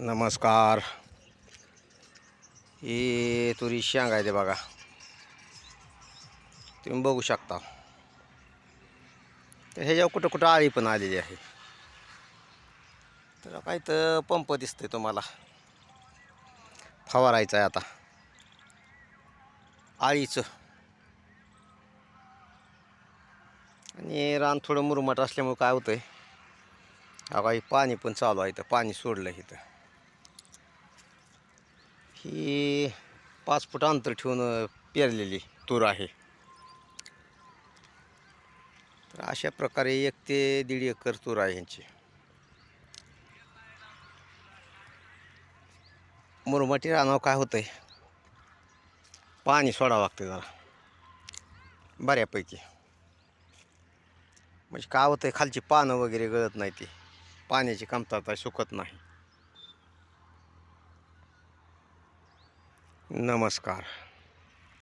नमस्कार. ही तुरी शांग आहे ते बघा. तुम्ही बघू शकता. तर ह्याच्यावर कुठं कुठं आळी पण आलेली आहे. तर काय तर पंप दिसतंय तुम्हाला. फवारायचं आहे आता. आळीचं. आणि रान थोडं मुरमट असल्यामुळे काय होतंय? हा काही पाणी पण चालू आहे इथं. पाणी सोडलं इथं. ही पाच फूट अंतर ठेवून पेरलेली तूर आहे. तर अशा प्रकारे एक ते दीड एकर तूर आहे ह्यांची. मुरमाटी रानावर काय होतंय? पाणी सोडावं लागतं जरा. बऱ्यापैकी. म्हणजे काय होतंय खालची पानं वगैरे गळत नाही ती. पाण्याची कमतरता सुकत नाही. नमस्कार.